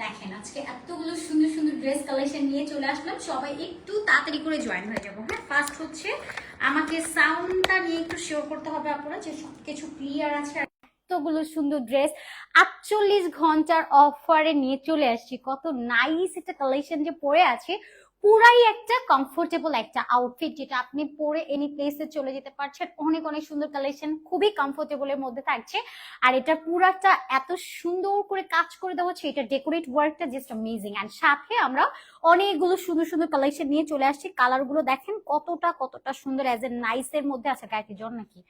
দেখেন, আজকে এতগুলো সুন্দর সুন্দর ড্রেস কালেকশন নিয়ে চলে আসলাম। সবাই একটু তাড়াতাড়ি করে জয়েন হয়ে যাব হ্যাঁ? ফার্স্ট হচ্ছে আমাকে সাউন্ডটা নিয়ে একটু শেয়ার করতে হবে আপনারা যে সব কিছু ক্লিয়ার আছে। এতগুলো সুন্দর ড্রেস আটচল্লিশ ঘণ্টার অফারে নিয়ে চলে আসছি। কত নাইস একটা কালেকশন যে পরে আছে। পুরাই একটা কমফোর্টেবল একটা আউটফিট যেটা আপনি পরে এনি প্লেসে চলে যেতে পারছেন। অনেক অনেক সুন্দর কালেকশন খুবই কমফোর্টেবলের মধ্যে থাকছে। আর এটা পুরাটা এত সুন্দর করে কাজ করে দেওয়া হচ্ছে, এটা ডেকোরেট ওয়ার্কটা জাস্ট অ্যামেজিং অ্যান্ড সাথে আমরা অনেকগুলো সুন্দর সুন্দর কালেকশন নিয়ে চলে আসছি। কালারগুলো দেখেন কতটা কতটা সুন্দর অ্যাজ এ নাইস এর মধ্যে আছে। গায়ে কি জন নাকি?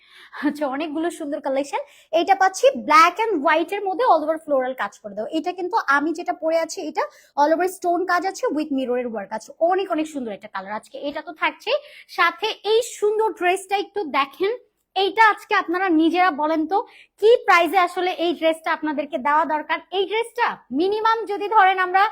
আচ্ছা অনেকগুলো সুন্দর কালেকশন এইটা পাচ্ছি ব্ল্যাক এন্ড হোয়াইট এর মধ্যে অল ওভার ফ্লোরাল কাজ করে দাও এটা কিন্তু আমি যেটা পরে আছি, এটা অল ওভার স্টোন কাজ আছে উইথ মিররের ওয়ার্ক আছে। অনেক অনেক সুন্দর একটা কালার আজকে এটা তো থাকছে। সাথে এই সুন্দর ড্রেসটা একটু দেখেন। এইটা আজকে আপনারা নিজেরা বলেন তো, কি প্রাইসে আসলে এই ড্রেসটা আপনাদেরকে দেওয়া দরকার? এই ড্রেসটা মিনিমাম যদি ধরেন আমরা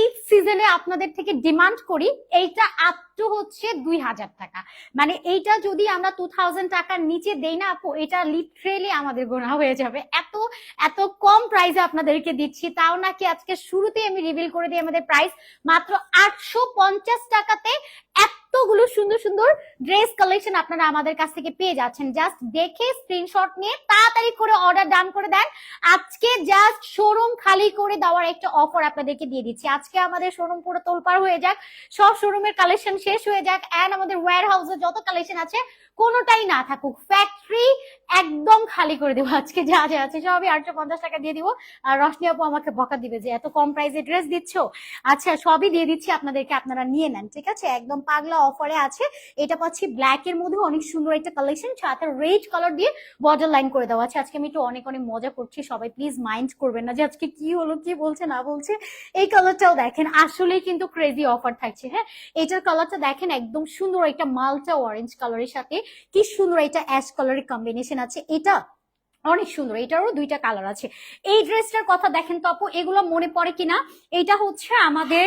ঈদ সিজনে আপনাদের থেকে ডিমান্ড করি, এইটা আপ টু হচ্ছে দুই হাজার টাকা। মানে এইটা যদি আমরা টু থাউজেন্ড টাকার নিচে দেই না আপু, এটা লিটারেলি আমাদের গোনা হয়ে যাবে। এত এত কম প্রাইসে আপনাদেরকে দিচ্ছি, তাও নাকি আজকে শুরুতে আমি রিভিল করে দিই আমাদের প্রাইস মাত্র আটশো পঞ্চাশ টাকাতে এতগুলো সুন্দর সুন্দর ড্রেস কালেকশন আপনারা আমাদের কাছ থেকে পেয়ে যাচ্ছেন। জাস্ট দেখে স্ক্রিনশট নিয়ে তাড়াতাড়ি করে অর্ডার ডান করে দেন। আজকে জাস্ট শোরুম খালি করে দেওয়ার একটা অফার আপনাদেরকে দিয়ে দিচ্ছি। আজকে আমাদের শোরুম পুরো তোলপাড় হয়ে যাক। সব শোরুমের কালেকশন শেষ হয়ে যাক। অ্যান্ড আমাদের ওয়্যার হাউসে যত কালেকশন আছে কোনোটাই না থাকুক। ফ্যাক্টরি একদম খালি করে দেবো। আজকে যা যা আছে সবই আটশো পঞ্চাশ টাকা দিয়ে দিব। আর রশনি আপু আমাকে বকা দিবে যে, এত কম প্রাইসে ড্রেস দিচ্ছ? আচ্ছা সবই দিয়ে দিচ্ছি আপনাদেরকে, আপনারা নিয়ে নেন, ঠিক আছে? একদম পাগলা অফারে আছে। এটা পাচ্ছি ব্ল্যাক এর মধ্যে অনেক সুন্দর একটা কালেকশন সাথে রেড কালার দিয়ে বর্ডার লাইন করে দেওয়া আছে। আজকে আমি একটু অনেক অনেক মজা করছি। সবাই প্লিজ মাইন্ড করবেন না যে, আজকে কি হলো, কি বলছে, না বলছে। এই কালারটাও দেখেন, আসলেই কিন্তু ক্রেজি অফার থাকছে হ্যাঁ? এটার কালারটা দেখেন, একদম সুন্দর একটা মালটা অরেঞ্জ কালারের সাথে। কি সুন্দর এটা অ্যাশ কালারের কম্বিনেশন আছে। এটা অনেক সুন্দর, এটারও দুইটা কালার আছে। এই ড্রেসটার কথা দেখেন তো আপু এগুলো মনে পড়ে কিনা? এটা হচ্ছে আমাদের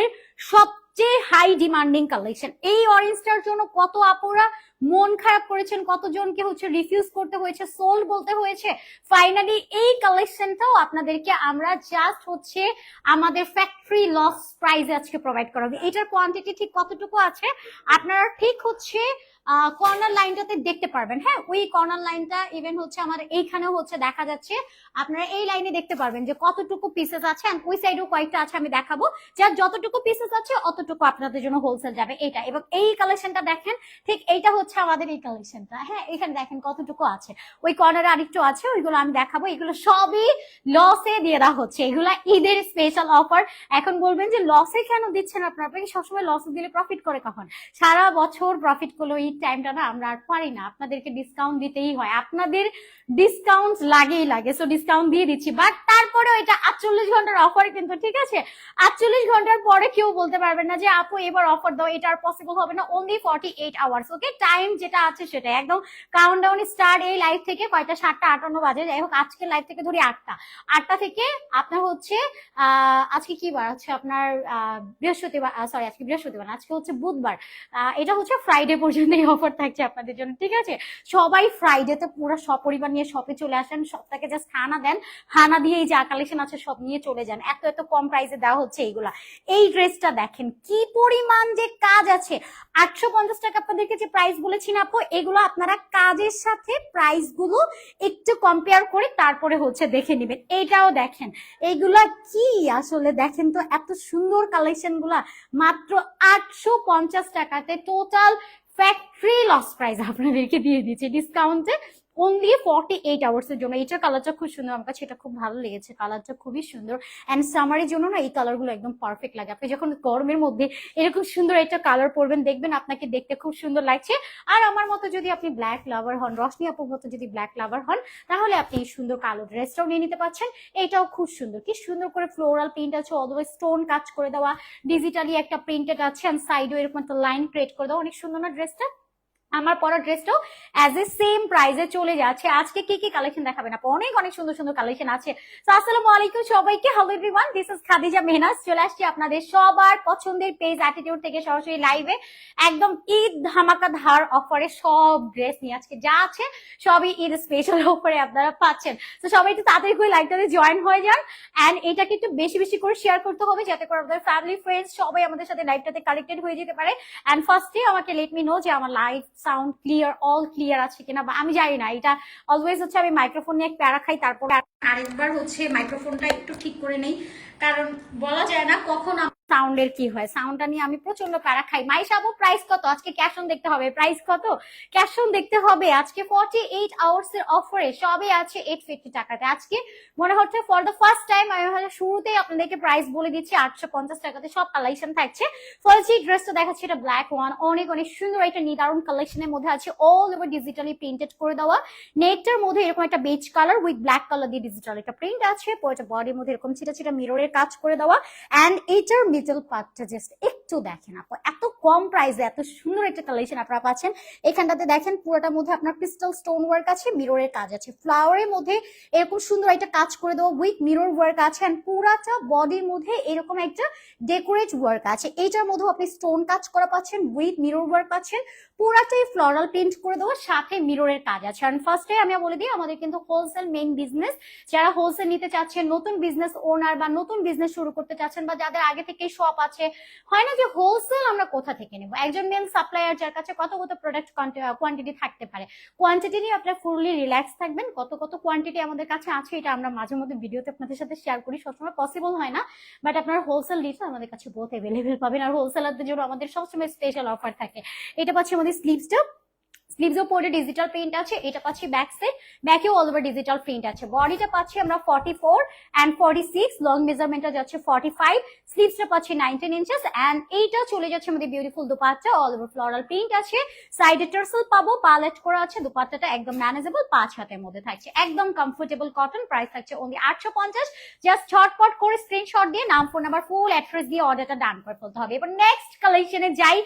সবচেয়ে হাই ডিমান্ডিং কালেকশন এই অরেঞ্জটার জন্য কত আপুরা মন খারাপ করেছেন, কতজনকে হচ্ছে রিফিউজ করতে হয়েছে সোল বলতে হয়েছে। ফাইনালি এই কালেকশনটাও আপনাদেরকে আমরা জাস্ট হচ্ছে আমাদের ফ্যাক্টরি লস প্রাইসে আজকে প্রোভাইড করা হবে এটার কোয়ান্টিটি ঠিক কতটুকু আছে? আপনারা ঠিক হচ্ছে কর্নার লাইনটাতে দেখতে পারবেন। হ্যাঁ ওই কর্নার লাইনটা ইভেন হচ্ছে আমার এইখানেও হচ্ছে দেখা যাচ্ছে। আপনারা এই লাইনে দেখতে পারবেন যে কতটুকু পিসেস আছে ওই সাইডেও কয়েকটা আছে আমি দেখাবো। যার যতটুকু পিসেস আছে অতটুকু আপনাদের জন্য হোলসেল যাবে এটা এবং এই কালেকশনটা দেখেন, ঠিক এইটা হচ্ছে আমাদের এই কালেকশনটা হ্যাঁ এখানে দেখেন কতটুকু আছে। ওই কর্নারে আরেকটু আছে, ওইগুলো আমি দেখাবো। এগুলো সবই লসে দিয়ে দেওয়া হচ্ছে। এগুলো ঈদের স্পেশাল অফার এখন বলবেন যে লসে কেন দিচ্ছেন আপনারা? সবসময় লসে দিলে প্রফিট করে কখন? সারা বছর প্রফিট করল এই টাইমটা না আমরা আর পারি না। আপনাদেরকে ডিসকাউন্ট দিতেই হয়। আপনাদের ডিসকাউন্ট লাগেই লাগে। সো ডিসকাউন্ট দিয়ে দিচ্ছি। বাট তারপরে এটা আটচল্লিশ ঘণ্টার অফার কিন্তু ঠিক আছে? আটচল্লিশ ঘণ্টার পরে কেউ বলতে পারবেন না যে, আপু, এবার অফার দাও। এটা আর পসিবল হবে না। Only forty eight hours okay time যেটা আছে সেটা একদম কাউন্ট ডাউন স্টার্ট এই লাইভ থেকে কয়টা? সাতটা, আটান্ন বাজে। যাই হোক আজকে লাইভ থেকে ধরি আটটা। আটটা থেকে আপনার হচ্ছে আজকে কি বার? হচ্ছে আপনার বৃহস্পতিবার সরি আজকে বৃহস্পতিবার আজকে হচ্ছে বুধবার। এটা হচ্ছে ফ্রাইডে পর্যন্ত এই অফার থাকছে আপনাদের জন্য, ঠিক আছে? সবাই ফ্রাইডেতে পুরো সপরিবার নিয়ে শপে চলে আসেন, সবটাকে জাস্ট হানা দেন, হানা দিয়ে এই যা কালেকশন আছে সব নিয়ে চলে যান। এত এত কম প্রাইসে দেওয়া হচ্ছে এইগুলা। এই ড্রেসটা দেখেন, কি পরিমাণ যে কাজ আছে! আটশো পঞ্চাশ টাকা আপনাদেরকে যে প্রাইস বলেছি না আপু, এগুলো আপনারা কাজের সাথে প্রাইসগুলো একটু কম্পেয়ার করে তারপরে হচ্ছে দেখে নেবেন। এইটাও দেখেন এইগুলা কি আসলে দেখেন তো, এত সুন্দর কালেকশনগুলা, মাত্র আটশো পঞ্চাশ টাকাতে টোটাল ফ্যাক্টরি লস প্রাইস আপনাদেরকে দিয়ে দিচ্ছে ডিসকাউন্টে অনলি ফর্টি এইট আওয়ার্স এর জন্য। এটার কালারটা খুব সুন্দর। আমার কাছে এটা খুব ভালো লেগেছে। কালারটা খুবই সুন্দর। অ্যান্ড সামারের জন্য না, এই কালারগুলো একদম পারফেক্ট লাগে। আপনি যখন গরমের মধ্যে এরকম সুন্দর একটা কালার পরবেন, দেখবেন আপনাকে দেখতে খুব সুন্দর লাগছে। আর আমার মতো যদি আপনি ব্ল্যাক লাভার হন রশনি আপুর মতো যদি ব্ল্যাক লাভার হন, তাহলে আপনি এই সুন্দর কালো ড্রেসটাও নিয়ে নিতে পারছেন। এটাও খুব সুন্দর। কি সুন্দর করে ফ্লোরাল প্রিন্ট আছে অথবা স্টোন কাজ করে দেওয়া। ডিজিটালি একটা প্রিন্টেড আছে অ্যান্ড সাইডও এরকম একটা লাইন ক্রিয়েট করে দেওয়া। অনেক সুন্দর না ড্রেসটা আমার পরা ড্রেসটাও অ্যাজ এ সেম প্রাইসে চলে যাচ্ছে। আজকে কি কি কালেকশন দেখাবেন আপু? অনেক অনেক সুন্দর সুন্দর কালেকশন আছে। তো আসসালামু আলাইকুম সবাইকে। Hello everyone this is Khadija Mehnaz চলে আসছি আপনাদের সবার পছন্দের পেজ অ্যাটিটিউড থেকে সরাসরি লাইভে একদম ঈদ ধামাকা ধার অফারে সব ড্রেস নিয়ে আজকে যা আছে, সবই ঈদ স্পেশাল অফারে আপনারা পাচ্ছেন। তো সবাই একটু তাড়াতাড়ি করে লাইভটাতে জয়েন হয়ে যান। অ্যান্ড এটাকে একটু বেশি বেশি করে শেয়ার করতে হবে যাতে করে আমাদের ফ্যামিলি ফ্রেন্ডস সবাই আমাদের সাথে লাইভটাতে কানেক্টেড হয়ে যেতে পারে। অ্যান্ড ফার্স্টে আমাকে লেট মি নো যে আমার live sound clear all clear আছে কিনা বা আমি জানি না। এটা অলওয়েজ হচ্ছে আমি মাইক্রোফোন নিয়ে এক প্যারা খাই, তারপর আরেকবার হচ্ছে মাইক্রোফোনটা একটু ঠিক করে নেই। কারণ বলা যায় না কখন সাউন্ডের কি হয়? সাউন্ডটা নিয়ে আমি প্রচণ্ড প্যারা খাই। মাই মাইশাবো প্রাইস কত? আজকে ক্যাশ অন দেখতে হবে। প্রাইস কত? ক্যাশ অন দেখতে হবে। আজকে ফর্টি এইট আওয়ার্স এর অফারে সবই আছে এইট ফিফটি টাকাতে। আজকে মনে হচ্ছে ফর দ্য ফার্স্ট টাইম আমি হয়তো শুরুতেই আপনাদেরকে প্রাইস বলে দিচ্ছি, আটশো পঞ্চাশ টাকাতে সব কালেকশন থাকছে। ফার্স্ট যে ড্রেসটা দেখাচ্ছি, এটা ব্ল্যাক ওয়ান অনেক অনেক সুন্দর একটা নিদারুণ কালেকশনের মধ্যে আছে। অল ওভার ডিজিটালি প্রিন্টেড করে দেওয়া। নেটটার মধ্যে এরকম একটা beige colour with black colour দিয়ে ডিজিটাল একটা প্রিন্ট আছে। পুরোটা বডির মধ্যে এরকম ছিটা ছিটা মিররের কাজ করে দেওয়া। অ্যান্ড এটার মিডল পার্টটা জাস্ট একটু দেখেন আপু। এত কম প্রাইসে এত সুন্দর একটা কালেকশন আপনারা পাচ্ছেন। এখানটাতে দেখেন পুরোটার মধ্যে আপনার ক্রিস্টাল স্টোন ওয়ার্ক আছে মিররের কাজ আছে। ফ্লাওয়ারের মধ্যে এরকম সুন্দর একটা কাজ করে দেওয়া উইথ মিরর ওয়ার্ক আছে অ্যান্ড পুরাটা বডির মধ্যে এরকম একটা ডেকোরেট ওয়ার্ক আছে। এইটার মধ্যেও আপনি স্টোন কাজ করা পাচ্ছেন উইথ মিরর ওয়ার্ক পাচ্ছেন। পুরাটাই ফ্লোরাল প্রিন্ট করে দেওয়া সাথে মিররের কাজ আছে। আর ফার্স্টে আমি বলে দিই, আমাদের কিন্তু হোলসেল মেইন বিজনেস যারা হোলসেল নিতে চাচ্ছেন, নতুন বিজনেস ওনার বা নতুন বিজনেস শুরু করতে চাচ্ছেন বা যাদের আগে থেকে শপ আছে, হয় না যে হোলসেল আমরা কোথা থেকে নেব? একজন মেন সাপ্লায়ার যার কাছে কত কত প্রোডাক্ট কোয়ান্টিটি থাকতে পারে কোয়ান্টিটি নিয়ে আপনার ফুললি রিল্যাক্স থাকবেন, কত কত কোয়ান্টিটি আমাদের কাছে আছে, এটা আমরা মাঝে মধ্যে ভিডিওতে আপনাদের সাথে শেয়ার করি, সবসময় পসিবল হয় না বাট আপনার হোলসেল নিডস আমাদের কাছে বহুত অ্যাভেলেবেল পাবেন, আর হোলসেলারদের জন্য আমাদের সবসময় স্পেশাল অফার থাকে। এটা পাচ্ছি আমাদের স্লিভসটা স্লিভসও পরে ডিজিটাল প্রিন্ট আছে, এটা পাচ্ছি ব্যাক সাইড ব্যাকেও অল ওভার ডিজিটাল প্রিন্ট আছে। বডিটা পাচ্ছি আমরা forty four and forty six long মেজারমেন্টটা যাচ্ছে ফর্টি ফাইভ স্লিভসটা পাচ্ছি নাইনটিন ইঞ্চেস অ্যান্ড এইটা চলে যাচ্ছে আমাদের beautiful dupatta all over floral print আছে। সাইডে টার্সেল পাবো পালেট করা আছে, দুপাট্টাটা একদম ম্যানেজেবল পাঁচ হাতের মধ্যে থাকছে। একদম কমফোর্টেবল কটন প্রাইস থাকছে অনলি আটশো পঞ্চাশ। জাস্ট ছটপট করে স্ক্রিনশট দিয়ে, নাম ফোন নাম্বার ফুল অ্যাড্রেস দিয়ে অর্ডারটা ডান করে ফেলতে হবে। এবার নেক্সট কালেকশনে যাই,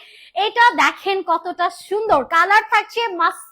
এটা দেখেন কতটা সুন্দর। কালার থাকছে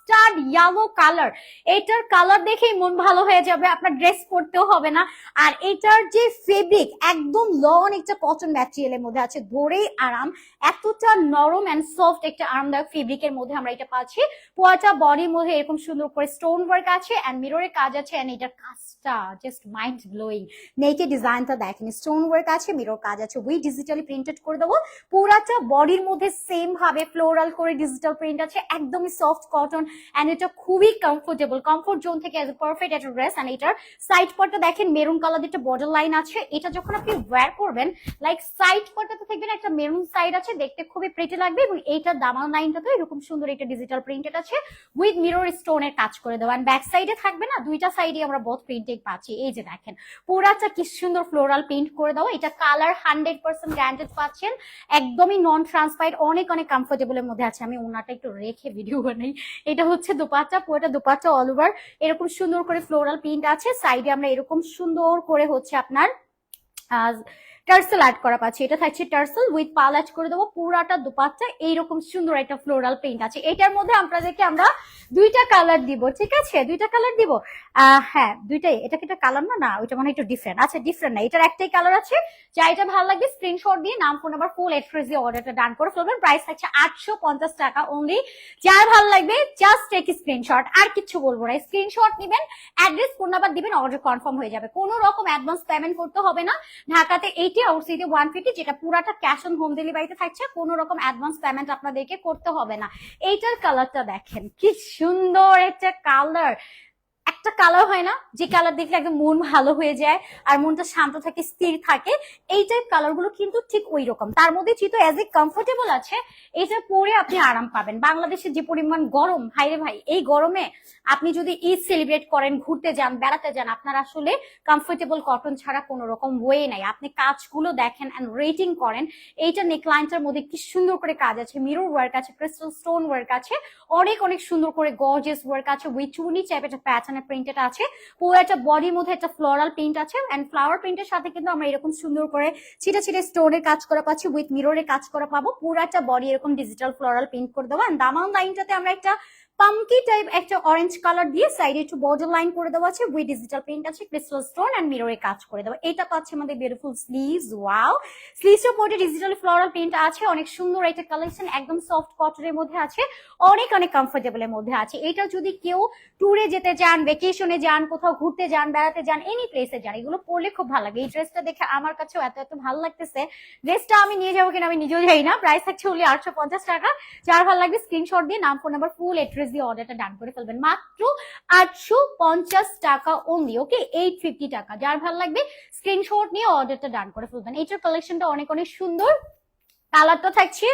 মাস্টার্ড ইয়ালো কালার এটার কালার দেখেই মন ভালো হয়ে যাবে, আপনার ড্রেস পরতেও হবে না। আর এটার যে ফেব্রিক একদম লন একটা কটন ম্যাটেরিয়ালের মধ্যে আছে। ধরেই আরাম, এতটা নরম অ্যান্ড সফট একটা আরামদায়ক ফেব্রিকের মধ্যে আমরা এটা পাচ্ছি। পুয়াটা বডির মধ্যে এরকম সুন্দর করে স্টোন ওয়ার্ক আছে অ্যান্ড মিররের কাজ আছে অ্যান্ড এটার কাজটা জাস্ট মাইন্ড ব্লোয়িং নেকে ডিজাইনটা দেখেন স্টোন ওয়ার্ক আছে মিরর কাজ আছে। উই ডিজিটালি প্রিন্টেড করে দেবো। পুরাটা বডির মধ্যে সেম ভাবে ফ্লোরাল করে ডিজিটাল প্রিন্ট আছে, একদমই সফট কটন অ্যান্ড এটা খুবই কমফোর্টেবল কমফোর্ট জোন থেকে এজ পারফেক্ট একটা ড্রেস অ্যান্ড এটার সাইড পার্টটা দেখেন মেরুন কালার একটা বর্ডার লাইন আছে। এটা যখন আপনি ওয়্যার করবেন লাইক সাইড পার্টটাতে দেখবেন একটা মেরুন সাইড আছে, দেখতে খুবই প্রিটি লাগবে এবং এইটার দামাল লাইনটাতে এরকম সুন্দর একটা ডিজিটাল প্রিন্টেড আছে উইথ মিরর স্টোনের কাজ করে দেওয়া। ব্যাক সাইডে থাকবে না, দুইটা সাইডে আমরা বোথ প্রিন্টিং পাচ্ছি। এই যে দেখেন, পুরাটা কি সুন্দর ফ্লোরাল প্রিন্ট করে দেওয়া। এটা কালার হান্ড্রেড পার্সেন্ট গ্যারান্টেড পাচ্ছেন। একদমই নন ট্রান্সপাইড অনেক অনেক কমফোর্টেবলের মধ্যে আছে। আমি ওনাটা একটু রেখে ভিডিও বানাই। এটা হচ্ছে দোপাট্টা, পুরোটা দোপাট্টা অল ওভার এরকম সুন্দর করে ফ্লোরাল প্রিন্ট আছে। সাইডে আমরা এরকম সুন্দর করে হচ্ছে আপনার টার্সেল অ্যাড করা পাচ্ছি। এটা থাকছে টার্সেল উইথ পাল অ্যাড করে দেবো। পুরাটা দুপাট্টা এইরকম সুন্দর একটা ফ্লোরাল প্রিন্ট আছে। এটার মধ্যে আমরা আপনাদেরকে আমরা দুইটা কালার দিব, ঠিক আছে? দুইটা কালার দিব? হ্যাঁ দুইটাই। এটা কি একটা কালার না? না, ওইটা মানে একটু ডিফারেন্ট আচ্ছা ডিফারেন্ট না। এটার একটাই কালার আছে। যা এটা ভালো লাগবে স্ক্রিনশট দিয়ে নাম ফোন নাম্বার ফুল এড্রেস দিয়ে অর্ডারটা ডান করে ফেলবেন। প্রাইস থাকছে আটশো পঞ্চাশ টাকা অনলি যার ভালো লাগবে জাস্ট টেক স্ক্রিনশট আর কিছু বলব না। স্ক্রিনশট নিবেন অ্যাড্রেস ফোন নাম্বার দিবেন অর্ডার কনফার্ম হয়ে যাবে। কোনো রকম অ্যাডভান্স পেমেন্ট করতে হবে না। ঢাকাতে এইটি আউটসাইডে ওয়ান ফিফটি যেটা পুরাটা ক্যাশ অন হোম ডেলিভারিতে থাকছে, কোনো রকম অ্যাডভান্স পেমেন্ট আপনাদেরকে করতে হবে না। এইটার কালারটা দেখেন, কি সুন্দর একটা কালার একটা কালার হয় না, যে কালার দেখলে একদম মন ভালো হয়ে যায় আর মনটা শান্ত থাকে, স্থির থাকে, এই টাইপ কালারগুলো কিন্তু ঠিক ওই রকম তার মধ্যে চিতো অ্যাজ এ কমফোর্টেবল আছে, এটা পরে আপনি আরাম পাবেন। বাংলাদেশে যে পরিমাণ গরম ভাইরে ভাই, এই গরমে আপনি যদি ঈদ সেলিব্রেট করেন, ঘুরতে যান, বেড়াতে যান, আপনার আসলে কমফোর্টেবল কটন ছাড়া কোনো রকম ওয়ে নাই। আপনি কাজগুলো দেখেন অ্যান্ড রেটিং করেন, এইটা নেকলাইনটার মধ্যে কি সুন্দর করে কাজ আছে মিরর ওয়ার্ক আছে ক্রিস্টাল স্টোন ওয়ার্ক আছে, অনেক অনেক সুন্দর করে গর্জিয়াস ওয়ার্ক আছে উইথ চুনি টাইপ একটা প্যাটার্নের প্রিন্টেড আছে। পুরো একটা বডির মধ্যে একটা ফ্লোরাল প্রিন্ট আছে অ্যান্ড ফ্লাওয়ার প্রিন্টের সাথে কিন্তু আমরা এরকম সুন্দর করে ছিটা ছিটে স্টোনের কাজ করা পাচ্ছি উইথ মিররের কাজ করা পাবো। পুরো একটা বডি এরকম ডিজিটাল ফ্লোরাল প্রিন্ট করে দেবো। অ্যান্ড দামান লাইনটাতে আমরা একটা পামকি টাইপ একটা অরেঞ্জ কালার দিয়ে সাইডে একটু বর্ডার লাইন করে দেওয়া আছে উইথ ডিজিটাল প্রিন্ট আছে ক্রিস্টাল স্টোন এন্ড মিররের কাজ করে দেওয়া। এটা পাচ্ছে আমাদের বিউটিফুল স্লিভস ওয়াও স্লিভসের উপরে ডিজিটাল ফ্লোরাল প্রিন্ট আছে, অনেক সুন্দর একটা কালেকশন একদম সফট কটনের মধ্যে আছে, অনেক অনেক কমফোর্টেবলের মধ্যে আছে। এটা যদি কেউ ট্যুরে যেতে চান ভেকেশনে যান, কোথাও ঘুরতে যান, বেড়াতে যান এনি প্লেসে যান, এগুলো পরলে খুব ভালো লাগে। এই ড্রেসটা দেখে আমার কাছেও এত এত ভালো লাগতেছে। ড্রেসটা আমি নিয়ে যাব কিনা আমি নিজেও যাই না। প্রাইস থাকছে হলে আটশো পঞ্চাশ টাকা। যার ভালো লাগবে স্ক্রিনশট দিয়ে নাম ফোন নাম্বার ফুল অ্যাড্রেস দিয়ে অর্ডারটা ডান করে ফেলবেন। মাত্র আটশো পঞ্চাশ টাকা অনলি ওকে এইট ফিফটি টাকা। যার ভালো লাগবে স্ক্রিনশট নিয়ে অর্ডারটা ডান করে ফেলবেন। এইটার কালেকশনটা অনেক অনেক সুন্দর। কালার তো থাকছে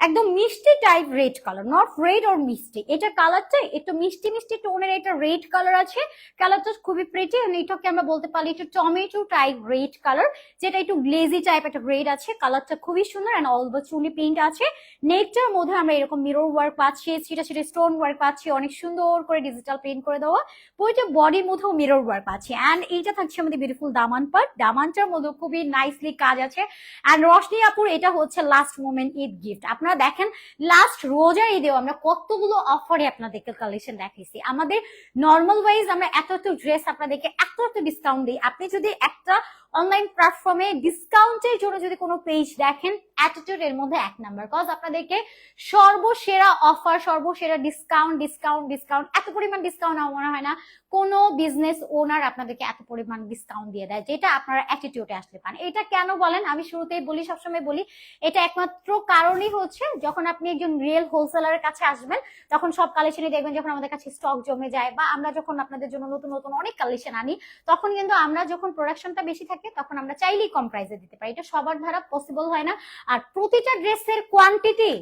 একদম মিষ্টি type red colour not red or মিষ্টি এটা কালারটা একটু মিষ্টি মিষ্টি টোনের এটা রেড কালার আছে। কালারটা খুবই প্রেটি এটাকে আমরা বলতে পারি একটু টমেটো টাইপ রেড কালার যেটা একটু গ্লেজি টাইপ একটা রেড আছে। কালারটা খুবই সুন্দর অ্যান্ড অল চুনি প্রিন্ট আছে। নেকটার মধ্যে আমরা এরকম মিরর ওয়ার্ক পাচ্ছি ছিটা ছিটা স্টোন ওয়ার্ক পাচ্ছি, অনেক সুন্দর করে ডিজিটাল প্রিন্ট করে দেওয়া। পুরোটা বডির মধ্যেও মিরর ওয়ার্ক পাচ্ছি। অ্যান্ড এইটা থাকছে আমাদের বিউটিফুল দামান পার্ট দামানটার মধ্যে খুবই নাইসলি কাজ আছে। অ্যান্ড রশনি আপুর এটা হচ্ছে লাস্ট মোমেন্ট ঈদ গিফট আপনারা দেখেন লাস্ট রোজা ঈদেও আমরা কতগুলো অফারে আপনাদেরকে কালেকশন দেখাইছি। আমাদের নর্মাল ওয়াইজ আমরা এত এত ড্রেস আপনাদেরকে এত এত ডিসকাউন্ট দিই। আপনি যদি একটা অনলাইন প্ল্যাটফর্মে ডিসকাউন্টের জন্য যদি কোনো পেজ দেখেন অ্যাটিটিউড এর মধ্যে এক নাম্বার কজ আপনাদেরকে সর্বসেরা অফার সর্বসেরা ডিসকাউন্ট ডিসকাউন্ট ডিসকাউন্ট এত পরিমাণ ডিসকাউন্ট আমার মনে হয় না, কোনো বিজনেস ওনার আপনাদেরকে এত পরিমাণ ডিসকাউন্ট দিয়ে দেয়, যেটা আপনারা অ্যাটিটিউডে আসলে পান এটা কেন বলেন? আমি শুরুতেই বলি, সবসময় বলি, এটা একমাত্র কারণই হচ্ছে যখন আপনি একজন রিয়েল হোলসেলারের কাছে আসবেন, তখন সব কালেকশনই দেখবেন যখন আমাদের কাছে স্টক জমে যায় বা আমরা যখন আপনাদের জন্য নতুন নতুন অনেক কালেকশন আনি, তখন কিন্তু আমরা যখন প্রোডাকশনটা বেশি থাকে তখন আমরা চাইলেই কম প্রাইসে দিতে পারি। এটা সবার দ্বারা পসিবল হয় না। আর প্রতিটা ড্রেসের কোয়ান্টিটি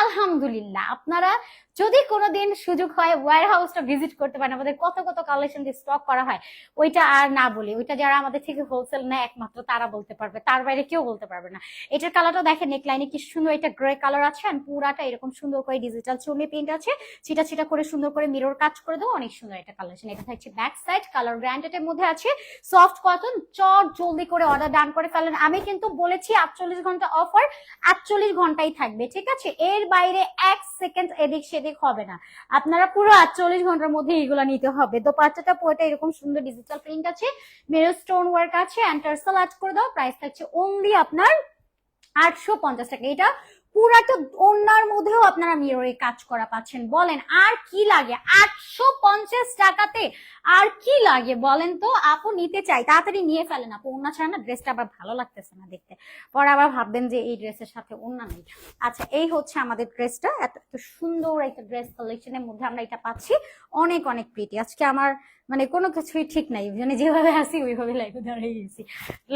আলহামদুলিল্লাহ, আপনারা যদি কোনোদিন সুযোগ হয় ওয়ার হাউসটা ভিজিট করতে পারেন, আমাদের কত কত কালেকশন দিয়ে স্টক করা হয়, ওইটা আর না বলি, ওইটা যারা আমাদের থেকে হোলসেল নেয় একমাত্র তারা বলতে পারবে, তার বাইরে কেউ বলতে পারবে না। এটার কালারটা দেখেন নেকলাইনে কি সুন্দর এটা গ্রে কালার আছে আর পুরাটা এরকম সুন্দর করে ডিজিটাল চুনি প্রিন্ট আছে, ছিটা ছিটা করে সুন্দর করে মিরর কাজ করে দেবো অনেক সুন্দর একটা কালেকশন এটা থাকছে ব্যাক সাইড কালার ব্র্যান্ডেড মধ্যে আছে সফট কটন চট জলদি করে অর্ডার ডান করে ফেলেন। আমি কিন্তু বলেছি আটচল্লিশ ঘণ্টা অফার আটচল্লিশ ঘন্টাই থাকবে, ঠিক আছে? এর বাইরে এক সেকেন্ড এদিক সেদিক হবে না। আপনারা পুরো আটচল্লিশ ঘণ্টার মধ্যে এইগুলো নিতে হবে। তো পাঁচটা পুরোটা এরকম সুন্দর ডিজিটাল প্রিন্ট আছে মেরো স্টোন ওয়ার্ক আছে অ্যান্ড টার্সাল আর্ট করে দাও। প্রাইস থাকছে অনলি আপনার আটশো পঞ্চাশ টাকা। এটা পুরাটা ওনার মধ্যেও আপনারা মিররে কাজ করা পাচ্ছেন। বলেন, আর কি লাগে? আটশো পঞ্চাশ টাকাতে আর কি লাগে? বলেন তো, আপু নিতে চাই। তাড়াতাড়ি নিয়ে ফেলেন আপু। ওনা ছাড়া না ড্রেসটা আবার ভালো লাগতেছে না দেখতে। পরে আবার ভাববেন যে এই ড্রেসের সাথে ওনা নেই। আচ্ছা এই হচ্ছে আমাদের ড্রেসটা এত সুন্দর একটা ড্রেস কালেকশনের মধ্যে আমরা এটা পাচ্ছি। অনেক অনেক প্রিটি আজকে আমার মানে কোনো কিছুই ঠিক নাই মানে যেভাবে আসি ওইভাবে লাইফে দাঁড়িয়ে গেছি।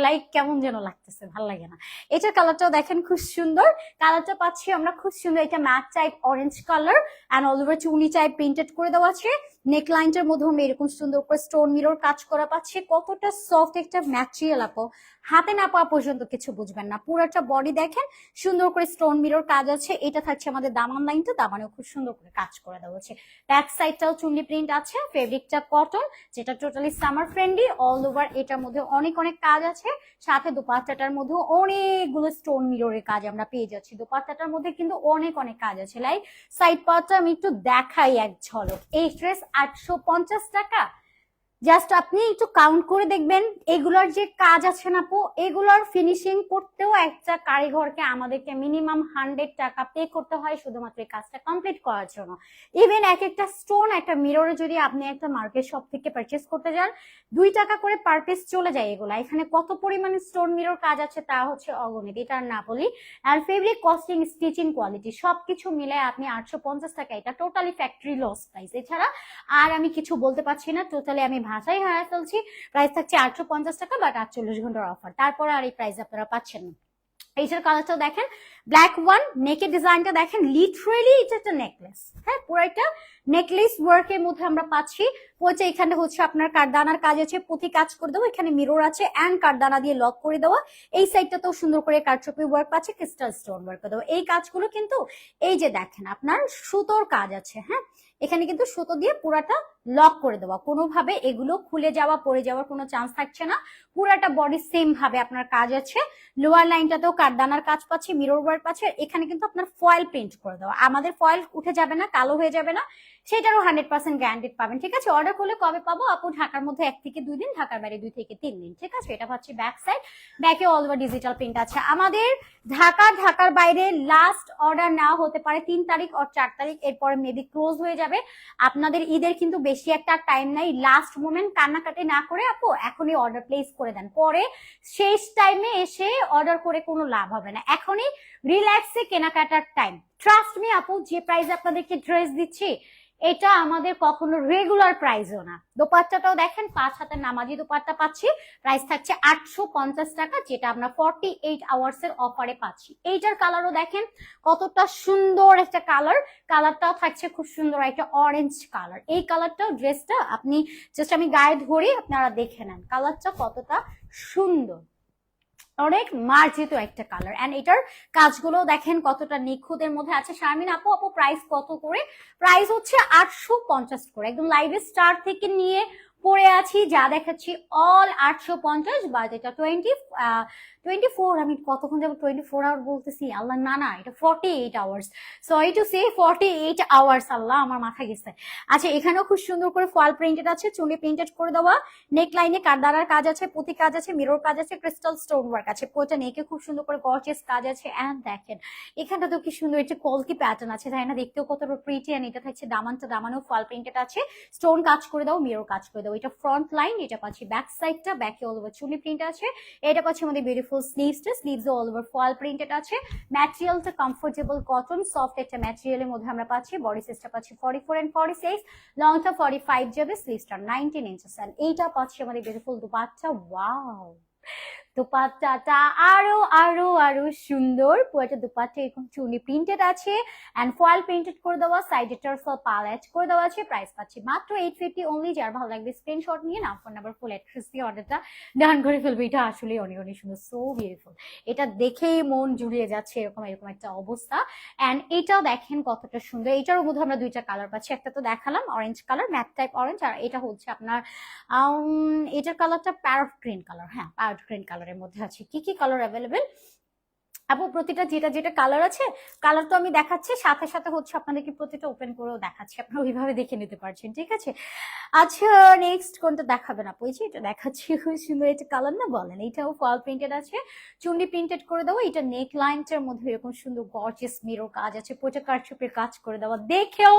লাইক কেমন যেন লাগতেছে, ভালো লাগে না। এটার কালারটাও দেখেন খুব সুন্দর। কালারটা পাচ্ছি আমরা খুব সুন্দর, এটা matte type orange colour and all over Chuni type printed করে দেওয়া আছে। নেক লাইনটার মধ্যে আমরা এরকম সুন্দর করে স্টোন মিরর কাজ করা পাচ্ছি। কতটা সফট একটা ম্যাটেরিয়াল আপো। হাতে না পাওয়া পর্যন্ত কিছু বুঝবেন না। পুরোটা বডি দেখেন, সুন্দর করে স্টোন মিরর কাজ আছে। এটা থাকছে আমাদের দামান লাইনটা দামানেও খুব সুন্দর করে কাজ করে দেওয়া হচ্ছে। ব্যাক সাইডটাও চুন্নি প্রিন্ট আছে ফেব্রিকটা কটন যেটা totally summer friendly all over এটার মধ্যে অনেক অনেক কাজ আছে। সাথে দোপাট্টাটার মধ্যেও অনেকগুলো স্টোন মিররের কাজ আমরা পেয়ে যাচ্ছি। দোপাট্টাটার মধ্যে কিন্তু অনেক অনেক কাজ আছে। লাইক সাইড পার্টটা আমি একটু দেখাই এক ঝলক। এই ড্রেস আটশো পঞ্চাশ টাকা? জাস্ট আপনি একটু কাউন্ট করে দেখবেন, এগুলার যে কাজ আছে না পো এগুলার ফিনিশিং করতেও একটা কারিগরকে আমাদেরকে মিনিমাম হান্ড্রেড টাকা পে করতে হয় শুধুমাত্র এই কাজটা কমপ্লিট করার জন্য। ইভেন এক একটা স্টোন একটা মিররে যদি আপনি একটা মার্কেট শপ থেকে পারচেস করতে যান, দুই টাকা করে পার পিস চলে যায় এগুলা। এখানে কত পরিমাণে স্টোন মিরর কাজ আছে তা হচ্ছে অগণিত, এটা না বলি। আর ফেব্রিক কস্টিং স্টিচিং কোয়ালিটি সবকিছু মিলে আপনি আটশো পঞ্চাশ টাকা, এটা টোটালি ফ্যাক্টরি লস প্রাইস এছাড়া আর আমি কিছু বলতে পারছি না টোটালি আমি ভাষাই হারায় ফেলছি প্রাইস থাকছে আটশো পঞ্চাশ টাকা বাট আটচল্লিশ ঘণ্টার অফার তারপরে আর এই প্রাইস আপনারা পাচ্ছেন না। এইটার কালারটাও দেখেন। ব্ল্যাক ওয়ান নেকের ডিজাইনটা দেখেন লিটারেলি এটা একটা নেকলেস হ্যাঁ পুরো একটা নেকলেস ওয়ার্কের মধ্যে আমরা পাচ্ছি। হচ্ছে এখানে হচ্ছে আপনার কারদানার কাজ আছে, পুঁথি কাজ করে দেবো। এখানে মিরর আছে অ্যান্ড কারদানা দিয়ে লক করে দেওয়া। এই সাইডটাতেও সুন্দর করে কারচুপি ওয়ার্ক পাচ্ছে ক্রিস্টাল স্টোন ওয়ার্ক করে দেবো। এই কাজগুলো কিন্তু এই যে দেখেন, আপনার সুতোর কাজ আছে হ্যাঁ? এখানে কিন্তু সুতো দিয়ে পুরাটা লক করে দেওয়া। কোনোভাবে এগুলো খুলে যাওয়া, পড়ে যাওয়ার কোনো চান্স থাকছে না। পুরাটা বডি সেম ভাবে আপনার কাজ আছে। লোয়ার লাইনটাতেও কারদানার কাজ পাচ্ছে মিরর ওয়ার্ক পাচ্ছে এখানে কিন্তু আপনার ফয়েল প্রিন্ট করে দেওয়া। আমাদের ফয়েল উঠে যাবে না, কালো হয়ে যাবে না। সেটারও হান্ড্রেড পার্সেন্ট গ্যারান্টেড পাবেন, ঠিক আছে? অর্ডার করলে কবে পাবো? আপু ঢাকার মধ্যে এক থেকে দুই দিন, ঢাকার বাইরে দুই থেকে তিন দিন, ঠিক আছে? এটা হচ্ছে ব্যাক সাইড ব্যাকে অল ওভার ডিজিটাল প্রিন্ট আছে। আমাদের ঢাকা, ঢাকার বাইরে লাস্ট অর্ডার নেওয়া হতে পারে তিন তারিখ আর চার তারিখ, এরপরে মেবি ক্লোজ হয়ে যাবে। আপনাদের ঈদের কিন্তু বেশি একটা টাইম নাই লাস্ট মোমেন্ট কান্নাকাটি না করে আপু এখনই অর্ডার প্লেস করে দেন। পরে শেষ টাইমে এসে অর্ডার করে কোনো লাভ হবে না। এখনই রিল্যাক্সে কেনাকাটার টাইম ট্রাস্ট মি আপু, যে প্রাইস আপনাদেরকে ড্রেস দিচ্ছি, এটা আমাদের কখনো রেগুলার প্রাইসও না। দোপাট্টাটাও দেখেন, পাঁচ হাতের নামাজি দোপাট্টা পাচ্ছি প্রাইস থাকছে আটশো পঞ্চাশ টাকা, যেটা আমরা ফর্টি এইট আওয়ার্স এর অফারে পাচ্ছি। এইটার কালারও দেখেন, কতটা সুন্দর একটা কালার কালারটাও থাকছে খুব সুন্দর একটা অরেঞ্জ কালার এই কালারটাও ড্রেসটা আপনি জাস্ট আমি গায়ে ধরি আপনারা দেখে নেন কালারটা কতটা সুন্দর। অনেক মার্জিত একটা কালার এন্ড এটার কাজগুলো দেখেন কতটা নিখুঁতের মধ্যে আছে। শারমিন আপু আপু প্রাইস কত করে? প্রাইস হচ্ছে আটশো পঞ্চাশ করে। একদম লাইভ স্টার থেকে নিয়ে পরে আছি। যা দেখাচ্ছি অল আটশো পঞ্চাশ বা যেটা টোয়েন্টি টোয়েন্টি ফোর আমি কতক্ষণ যাব টোয়েন্টি ফোর আওয়ার বলতেছি? আল্লাহ, না না, এটা forty eight hours sorry to say forty eight hours আল্লাহ, আমার মাথা গেছে। আচ্ছা এখানেও খুব সুন্দর করে ফল প্রিন্টেড আছে, চুলি প্রিন্টেড করে দেওয়া। নেক লাইনে কারদারার কাজ আছে, পুঁতি কাজ আছে মিরর কাজ আছে ক্রিস্টাল স্টোন ওয়ার্ক আছে। পোটা নেকে খুব সুন্দর করে গর্জিয়াস কাজ আছে। অ্যান্ড দেখেন, এখানটা তো কি সুন্দর, একটা কলকি প্যাটার্ন আছে, তাই না? দেখতেও কতটা প্রিটি অ্যান্ড এটা থাকছে দামানটা দামানো ফল প্রিন্টেড আছে। স্টোন কাজ করে দাও মিরর কাজ করে দাও। এটা ফ্রন্ট লাইন এটা পাচ্ছি ব্যাক সাইডটা ব্যাকে অল ওভার চুলি প্রিন্ট আছে। এটা পাচ্ছি আমাদের beautiful স্লিভসটা sleeves all over full printed আছে। ম্যাটেরিয়ালটা কমফোর্টেবল কটন সফট একটা ম্যাটেরিয়ালের মধ্যে আমরা পাচ্ছি। বডি সাইজটা পাচ্ছি forty four and forty six লংটা forty five যাবে স্লিভসটা নাইনটিন ইঞ্চেস অ্যান্ড এইটা পাচ্ছি আমাদের বিউটিফুল দুপাট্টা। ওয়াও দুপাট্টাটা আরও আরও আরও সুন্দর। পুরোটা দুপাট্টা এরকম চুনি প্রিন্টেড আছে। এন্ড ফয়েল প্রিন্টেড করে দেওয়া সাইডে টার্সেল পালেট করে দেওয়া আছে। প্রাইস পাচ্ছি মাত্র এইট ফিফটি অনলি যার ভালো লাগবে স্ক্রিনশট নিয়ে, নাম ফোন নাম্বার ফুল অ্যাড্রেস দিয়ে অর্ডারটা ডান করে ফেলবে। এটা আসলে অনেক অনেক সুন্দর। সো বিউটিফুল এটা দেখেই মন জুড়িয়ে যাচ্ছে এরকম এরকম একটা অবস্থা। এন্ড এটাও দেখেন কতটা সুন্দর। এটারও মধ্যে আমরা দুইটা কালার পাচ্ছি। একটা তো দেখালাম orange colour matte type orange আর এটা হচ্ছে আপনার এটার কালারটা প্যারট গ্রিন কালার হ্যাঁ প্যারট গ্রিন কালারের মধ্যে আছে? কি কি কালার অ্যাভেলেবেল আপু, প্রতিটা যেটা যেটা কালার আছে কালার তো আমি দেখাচ্ছি, সাথে সাথে হচ্ছে আপনাদেরকে প্রতিটা ওপেন করেও দেখাচ্ছি। আপনারা ওইভাবে দেখে নিতে পারছেন, ঠিক আছে? আচ্ছা নেক্সট কোনটা দেখাবেন আপু? এই এটা দেখাচ্ছি খুব সুন্দর এটা কালার না বলেন? এটাও ফল প্রিন্টেড আছে। চুন্ডি প্রিন্টেড করে দেবো, এটা নেক লাইনটার মধ্যে এরকম সুন্দর গর্জিয়াস মিরো কাজ আছে পোটা কারচুপের কাজ করে দেওয়া। দেখেও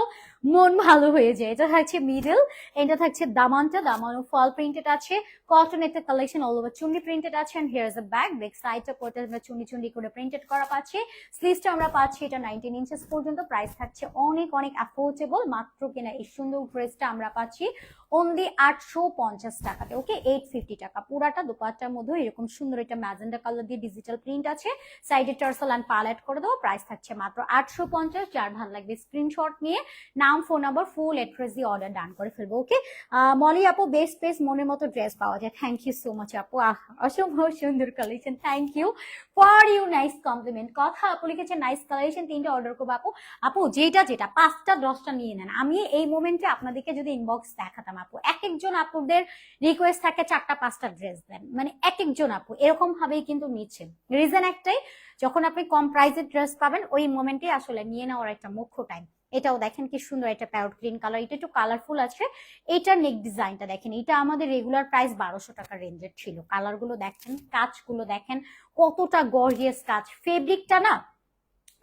মন ভালো হয়ে যায়। এটা থাকছে মিডল এটা থাকছে দামানটা, দামানও ফল প্রিন্টেড আছে। কটন একটা কালেকশন অল ওভার চুন্ডি প্রিন্টেড আছে and here is a bag back সাইডটা করতে চুন্ডি চুন্ডি করে প্রিন্টেড করা পাচ্ছি। স্লিভসটা আমরা পাচ্ছি এটা নাইনটিন ইঞ্চেস পর্যন্ত। প্রাইস থাকছে অনেক অনেক অ্যাফোর্ডেবল মাত্র কিনা এই সুন্দর ড্রেসটা আমরা পাচ্ছি। অনলি আটশো পঞ্চাশ টাকাতে ওকে এইট ফিফটি টাকা। পুরাটা দুপাট্টার মধ্যে এরকম সুন্দর একটা ম্যাজেন্ডা কালার দিয়ে ডিজিটাল প্রিন্ট আছে। সাইডে টার্সেল অ্যান্ড পালেট করে দেবো প্রাইস থাকছে মাত্র আটশো পঞ্চাশ। যার ভালো লাগবে স্ক্রিনশট নিয়ে নাম ফোন নাম্বার ফুল অ্যাড্রেস দিয়ে অর্ডার ডান করে ফেলব ওকে মলি আপু বেস্ট বেস্ট মনের মতো ড্রেস পাওয়া যায়। থ্যাংক ইউ সো মাচ আপু। আহ, অসম্ভব সুন্দর collection thank you for you nice compliment কথা আপু লিখেছে নাইস কালেকশন তিনটে অর্ডার করব আপু। আপু যেটা যেটা পাঁচটা দশটা নিয়ে নেন। আমি এই মোমেন্টে আপনাদেরকে যদি ইনবক্স দেখাতাম আপু। এক একজন আপুদের রিকোয়েস্ট থাকে চারটা, পাঁচটা ড্রেস দেন। মানে এক একজন আপু, এরকম ভাবেই কিন্তু নিচ্ছেন। রিজন একটাই, যখন আপনি কম প্রাইসের ড্রেস পাবেন, ওই মোমেন্টে আসলে নিয়ে নেওয়ার একটা মুখ্য টাইম এটাও দেখেন কি সুন্দর একটা প্যারট গ্রিন কালার এটা একটু কালারফুল আছে। এইটার নেক ডিজাইনটা দেখেন, এটা আমাদের রেগুলার প্রাইস বারোশো টাকা রেঞ্জের ছিল। কালারগুলো দেখেন কাজগুলো দেখেন, কতটা গর্জিয়াস কাজ ফেব্রিকটা না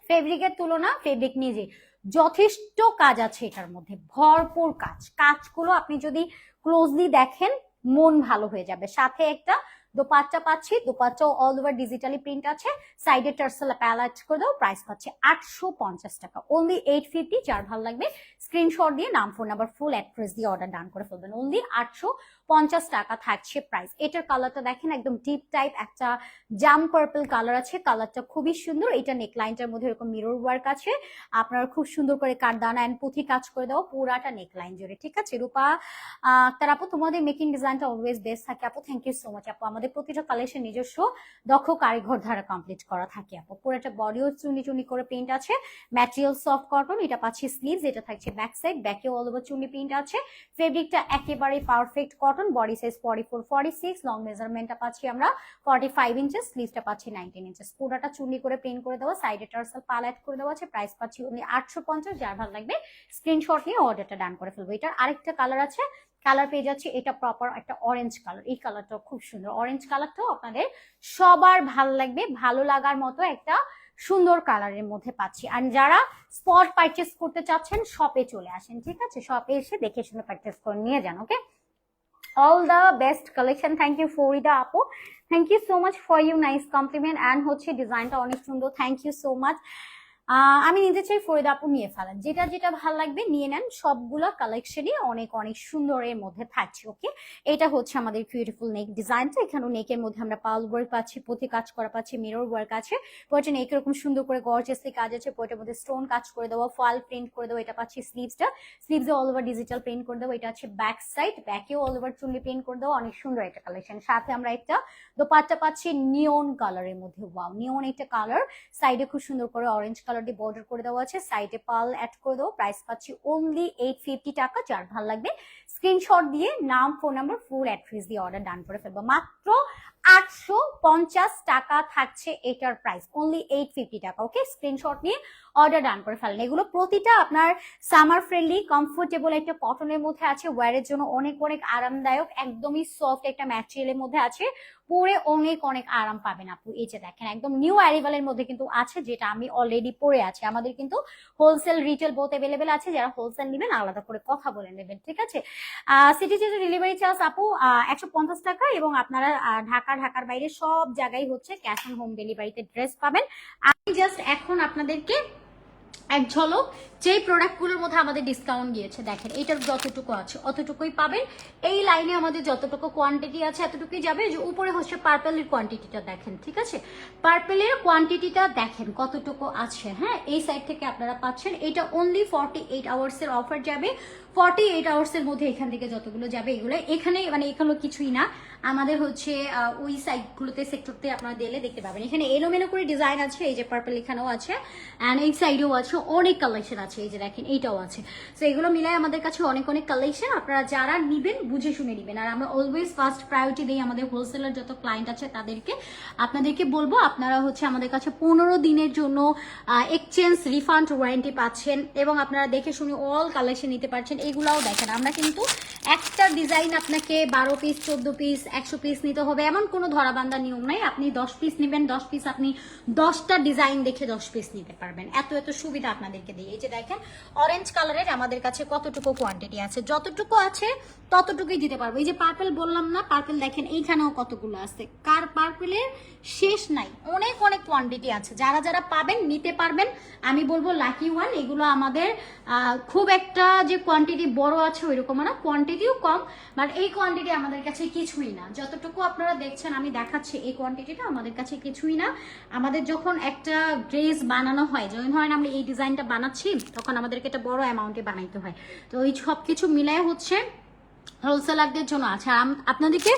ফেব্রিকের তুলনা ফেব্রিক নিজে যথেষ্ট কাজ আছে এটার মধ্যে, ভরপুর কাজ। কাজগুলো আপনি যদি ক্লোজলি দেখেন, মন ভালো হয়ে যাবে। সাথে একটা দোপাট্টা পাচ্ছি, দোপাট্টাও অল ওভার ডিজিটালি প্রিন্ট আছে। সাইডে টার্সেল প্যালাট করে দাও প্রাইস পাচ্ছে আটশো পঞ্চাশ টাকা। অনলি এইট ফিফটি যার ভালো লাগবে স্ক্রিনশট দিয়ে নাম ফোন নাম্বার ফুল অ্যাড্রেস দিয়ে অর্ডার ডান করে ফেলবেন। অনলি আটশো পঞ্চাশ টাকা থাকছে প্রাইস এটার কালারটা দেখেন, একদম ডিপ টাইপ একটা জাম পার্পল কালার আছে। কালারটা খুবই সুন্দর। এটা নেকলাইনটার মধ্যে এরকম মিরর ওয়ার্ক আছে। আপনারা খুব সুন্দর করে কারদানা অ্যান্ড পুঁথি কাজ করে দেওয়া পুরাটা নেকলাইন জুড়ে, ঠিক আছে? রূপা তার আপু, তোমাদের মেকিং ডিজাইনটা অলওয়েজ বেস্ট থাকে। আপু থ্যাংক ইউ সো মাচ আপু, আমাদের প্রতিটা কালেকশন নিজস্ব, দক্ষ কারিগর দ্বারা কমপ্লিট করা থাকে। আপু, পুরোটা বডিও চুনি চুনি করে প্রিন্ট আছে। ম্যাটেরিয়াল সফট কটন এটা পাচ্ছি স্লিভস এটা থাকছে ব্যাক সাইড ব্যাকে অল ওভার চুনি প্রিন্ট আছে। ফেব্রিকটা একেবারে perfect cotton body size forty four forty six long মেজারমেন্টটা পাচ্ছি আমরা ফর্টি ফাইভ ইঞ্চেস স্লিভসটা পাচ্ছি নাইনটিন ইঞ্চেস পুরোটা চুনি করে প্রিন্ট করে দেওয়া সাইডে টার্সাল পাল অ্যাড করে দেওয়া আছে প্রাইস পাচ্ছি উনি আটশো পঞ্চাশ, যার ভালো লাগবে স্ক্রিনশট নিয়ে অর্ডারটা ডান করে ফেলব। এটার আরেকটা কালার আছে কালার পেয়ে যাচ্ছে, এটা প্রপার একটা অরেঞ্জ কালার এই কালারটাও খুব সুন্দর। অরেঞ্জ কালারটাও আপনাদের সবার ভালো লাগবে, ভালো লাগার মতো একটা সুন্দর কালারের মধ্যে পাচ্ছি। আর যারা স্পট পারচেস করতে চাচ্ছেন শপে চলে আসেন, ঠিক আছে? শপে এসে দেখে শুনে পারচেস করে নিয়ে যান okay all the best collection thank you Farida আপু thank you so much for you nice compliment and হচ্ছে ডিজাইনটা অনেক সুন্দর. থ্যাংক ইউ সো মাচ আমি নিতে চাই ফরিদা আপু নিয়ে ফেলেন। যেটা যেটা ভালো লাগবে নিয়ে নেন। সবগুলো কালেকশনই অনেক অনেক সুন্দরের মধ্যে থাকছে ওকে এটা হচ্ছে আমাদের বিউটিফুল নেক ডিজাইনটা এখানেও নেকের মধ্যে আমরা পাল ওয়ার্ক পাচ্ছি প্রতি কাজ করা পাচ্ছি মিরর ওয়ার্ক আছে। পরে নেক এরকম সুন্দর করে গর্জেসলি কাজ আছে। পরের মধ্যে স্টোন কাজ করে দেওয়া ফল প্রিন্ট করে দেওয়া এটা পাচ্ছি স্লিভসটা স্লিভসে অল ওভার ডিজিটাল প্রিন্ট করে দেওয়া এটা আছে ব্যাক সাইড ব্যাকেও অল ওভার চুনলি প্রিন্ট করে দেওয়া অনেক সুন্দর একটা কালেকশন সাথে আমরা একটা দোপাট্টা পাচ্ছি নিয়ন কালারের মধ্যে। ওয়াও নিয়ন একটা কালার সাইডে খুব সুন্দর করে অরেঞ্জ কালার দিয়ে বর্ডার করে দেওয়া আছে সাইডে পাল অ্যাড করে দেবো প্রাইস পাচ্ছি অনলি এইট ফিফটি টাকা, যার ভালো লাগবে স্ক্রিনশট দিয়ে নাম ফোন নাম্বার ফুল অ্যাড্রেস দিয়ে অর্ডার ডান করে ফেলব। মাত্র আটশো পঞ্চাশ টাকা থাকছে এটার প্রাইস অনলি এইট ফিফটি টাকা ওকে স্ক্রিনশট নিয়ে অর্ডার ডান করে ফেলেন। এগুলো প্রতিটা আপনার সামার ফ্রেন্ডলি কমফোর্টেবল একটা কটনের মধ্যে আছে। ওয়ারের জন্য অনেক অনেক আরামদায়ক, একদমই সফট একটা ম্যাটেরিয়ালের মধ্যে আছে। পরে অনেক অনেক আরাম পাবেন আপু। এই যে দেখেন, একদম নিউ অ্যারিভালের মধ্যে কিন্তু আছে, যেটা আমি অলরেডি পরে আছি। আমাদের কিন্তু হোলসেল রিটেল বোথ অ্যাভেলেবেল আছে। যারা হোলসেল নেবেন, আলাদা করে কথা বলে নেবেন, ঠিক আছে? সিটি চেঞ্জ ডেলিভারি চার্জ আপু একশো পঞ্চাশ টাকা এবং আপনারা ঢাকা, ঢাকার বাইরে সব জায়গায় হচ্ছে ক্যাশ অন হোম ডেলিভারিতে ড্রেস পাবেন। আমি জাস্ট এখন আপনাদেরকে এক ঝলক যেই প্রোডাক্টগুলোর মধ্যে আমাদের ডিসকাউন্ট গিয়েছে, দেখেন এইটার যতটুকু আছে, অতটুকুই পাবেন। এই লাইনে আমাদের যতটুকু কোয়ান্টিটি আছে, এতটুকুই যাবে। যে উপরে হচ্ছে পার্পেলের কোয়ান্টিটিটা দেখেন, ঠিক আছে? পার্পেলের কোয়ান্টিটিটা দেখেন কতটুকু আছে হ্যাঁ? এই সাইড থেকে আপনারা পাচ্ছেন, এটা অনলি ফর্টি এইট আওয়ার্সের অফার যাবে। ফর্টি এইট আওয়ার্সের মধ্যে এখান থেকে যতগুলো যাবে, এগুলো এখানে মানে এখানে কিছুই না। আমাদের হচ্ছে ওই সাইডগুলোতে সেক্টরতে আপনারা দিলে দেখতে পাবেন। এখানে এলোমেলো করে ডিজাইন আছে, এই যে পার্পেল এখানেও আছে অ্যান্ড এই সাইডেও আছে অনেক কালেকশন আছে। এই যে দেখেন, এইটাও আছে। তো এগুলো মিলাই আমাদের কাছে অনেক অনেক কালেকশন আপনারা যারা নিবেন, বুঝে শুনে নিবেন। আর আমরা অলওয়েজ ফার্স্ট প্রায়োরিটি দিই আমাদের হোলসেলার যত ক্লায়েন্ট আছে তাদেরকে। আপনাদেরকে বলব, আপনারা হচ্ছে আমাদের কাছে পনেরো দিনের জন্য এক্সচেঞ্জ রিফান্ড ওয়ারেন্টি পাচ্ছেন এবং আপনারা দেখে শুনে অল কালেকশন নিতে পারছেন। এগুলাও দেখেন, আমরা কিন্তু একটা ডিজাইন আপনাকে বারো পিস চোদ্দ পিস একশো পিস নিতে হবে। এমন কোনো ধরাবান্ধা নিয়ম নাই। আপনি দশ পিস নেবেন, দশ পিস আপনি দশটা ডিজাইন দেখে দশ পিস নিতে পারবেন। এত এত সুবিধা আপনাদেরকে দিয়ে এই যে দেখেন অরেঞ্জ কালারের আমাদের কাছে কতটুকু কোয়ান্টিটি আছে? যতটুকু আছে, ততটুকুই দিতে পারব। এই যে পার্পেল বললাম না পার্পেল দেখেন, এইখানেও কতগুলো আছে। কার পার্পেলের শেষ নাই। অনেক অনেক কোয়ান্টিটি আছে। যারা যারা পাবেন, নিতে পারবেন। আমি বলব লাকি ওয়ান এগুলো আমাদের খুব একটা যে কোয়ান্টিটি বড় আছে, ওইরকম না। কোয়ান্টিটিও কম বাট এই কোয়ান্টিটি আমাদের কাছে কিছুই না। যতটুকু আপনারা দেখছেন, আমি দেখাচ্ছি, এই কোয়ান্টিটিটা আমাদের কাছে কিছুই না। আমাদের যখন একটা ড্রেস বানানো হয় যখন ধরেন আমরা এই ডিজাইনটা বানাচ্ছি তখন আমাদেরকে একটা বড় অ্যামাউন্টে বানাইতে হয়। তো এই সব কিছু মিলায় হচ্ছে হোলসেলারদের জন্য আছে। আর আপনাদেরকে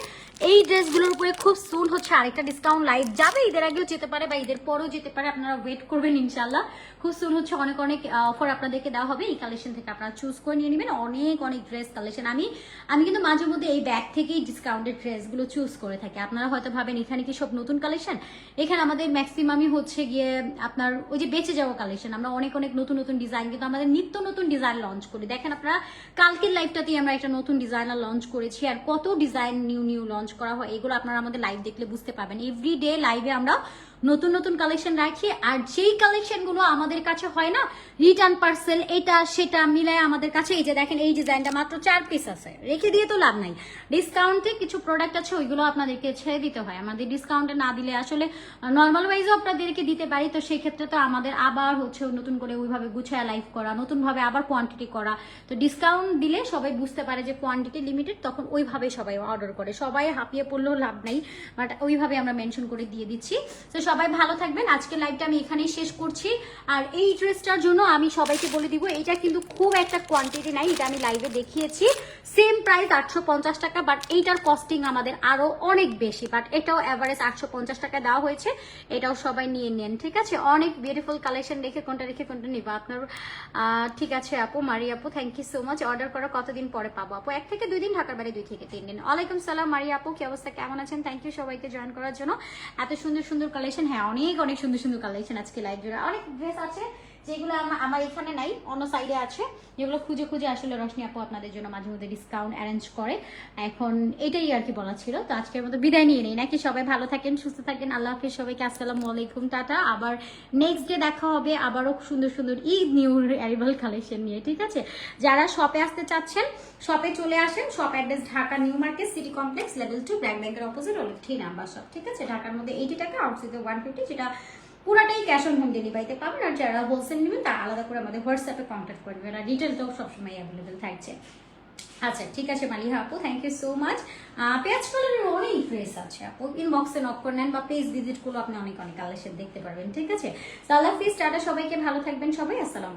এই ড্রেসগুলোর উপরে খুব সুন হচ্ছে আরেকটা ডিসকাউন্ট লাইভ যাবে ঈদের আগেও যেতে পারে বা ঈদের পরেও যেতে পারে, আপনারা ওয়েট করবেন ইনশাল্লাহ খুব সুন হচ্ছে অনেক অনেক অফার আপনাদেরকে দেওয়া হবে। এই কালেকশন থেকে আপনারা চুজ করে নিয়ে নেবেন। অনেক অনেক ড্রেস কালেকশন আমি আমি কিন্তু মাঝে মধ্যে এই ব্যাগ থেকেই ডিসকাউন্টেড ড্রেসগুলো চুজ করে থাকি। আপনারা হয়তো ভাবেন, এখানে কি সব নতুন কালেকশন এখানে আমাদের ম্যাক্সিমামই হচ্ছে গিয়ে আপনার ওই যে বেঁচে যাওয়া কালেকশন আমরা অনেক অনেক নতুন নতুন ডিজাইন কিন্তু আমাদের নিত্য নতুন ডিজাইন লঞ্চ করি। দেখেন আপনারা, কালকের লাইভটাতেই আমরা একটা নতুন ডিজাইনার লঞ্চ করেছি আর কত ডিজাইন নিউ নিউ লঞ্চ করা হয়, এগুলো আপনারা আমাদের লাইভ দেখলে বুঝতে পারবেন। এভরিডে লাইভে আমরা নতুন নতুন কালেকশন রাখি, আর যেই কালেকশনগুলো আমাদের কাছে হয় না রিটার্ন পার্সেল এটা, সেটা মিলায় আমাদের কাছে, এই যে দেখেন, এই ডিজাইনটা মাত্র চার পিস আছে। রেখে দিয়ে তো লাভ নাই। ডিসকাউন্টে কিছু প্রোডাক্ট আছে, ওইগুলো আপনাদেরকে ছেড়ে দিতে হয়। আমাদের ডিসকাউন্টে না দিলে আসলে নর্মাল ওয়াইজও আপনাদেরকে দিতে পারি, তো সেই ক্ষেত্রে তো আমাদের আবার হচ্ছে নতুন করে ওইভাবে গুছায় লাইভ করা, নতুনভাবে আবার কোয়ান্টিটি করা। তো ডিসকাউন্ট দিলে সবাই বুঝতে পারে যে কোয়ান্টিটি লিমিটেড তখন ওইভাবে সবাই অর্ডার করে। সবাই হাঁপিয়ে পড়লেও লাভ নেই বাট ওইভাবে আমরা মেনশন করে দিয়ে দিচ্ছি। তো সবাই ভালো থাকবেন। আজকে লাইভটা আমি এখানেই শেষ করছি। আর এই ড্রেসটার জন্য আমি সবাইকে বলে দিব এটা কিন্তু খুব একটা কোয়ান্টিটি নাই, এটা আমি লাইভে দেখিয়েছি। সেম প্রাইস আটশো পঞ্চাশ টাকা বাট এইটার কস্টিং আমাদের আরও অনেক বেশি। বাট এটাও অ্যাভারেজ আটশো পঞ্চাশ টাকা দেওয়া হয়েছে। এটাও সবাই নিয়ে নেন, ঠিক আছে? অনেক বিউটিফুল কালেকশন রেখে কোনটা রেখে কোনটা নিবা। আপনার ঠিক আছে আপু, মারি আপু thank you so much order করার কতদিন পরে পাবো আপু? এক থেকে দুই দিন, ঢাকার বাড়ি দুই থেকে তিন দিন। ওয়ালাইকুম সালাম, মারি আপু, কি অবস্থা? কেমন আছেন? থ্যাংক ইউ সবাইকে জয়েন করার জন্য। এত সুন্দর সুন্দর কালেকশন হ্যাঁ অনেক অনেক সুন্দর সুন্দর কালেকশন আজকে লাইভ জোড়া। অনেক ড্রেস আছে। যেগুলো আমা- আমার এখানে নাই, অন্য সাইডে আছে। যেগুলো খুঁজে খুঁজে আসলে রশনি আপু আপনাদের জন্য মাঝে মধ্যে ডিসকাউন্ট অ্যারেঞ্জ করে। এখন এটাই আর কি বলা ছিল। তো আজকের মতো বিদায় নিয়ে নেই। নাকি সবাই ভালো থাকেন, সুস্থ থাকেন? আল্লাহ হাফিজ। সবাইকে আসসালামু আলাইকুম, টাটা। আবার নেক্সট ডে দেখা হবে আবারও সুন্দর সুন্দর ঈদ নিউ অ্যারিভাল কালেকশন নিয়ে, ঠিক আছে? যারা শপে আসতে চাচ্ছেন শপে চলে আসেন। Shop address Dhaka New Market City Complex level two BRAC ব্যাংকের অপোজিট অলিভ নাম্বার শপ ঠিক আছে? ঢাকার মধ্যে এইটি টাকা আউটসাইডে ওয়ান ফিফটি যেটা পুরাটাই ক্যাশ অন হোম ডেলিভারিতে পাবেন আর যারা হোলসেল নেবেন তারা আলাদা করে আমাদের হোয়াটসঅ্যাপে কন্ট্যাক্ট করবেন আর রিটেলটাও সবসময় অ্যাভেলেবেল থাকছে। আচ্ছা ঠিক আছে মালিহা আপু থ্যাংক ইউ সো মাচ পেঁয়াজ কালারের অনেক ড্রেস আছে আপু। ইনবক্সে নক করে নেন বা পেজ ভিজিট করলে আপনি অনেক অনেক কালেকশন দেখতে পারবেন, ঠিক আছে? ফিস টাটা, সবাইকে ভালো থাকবেন সবাই, আসসালাম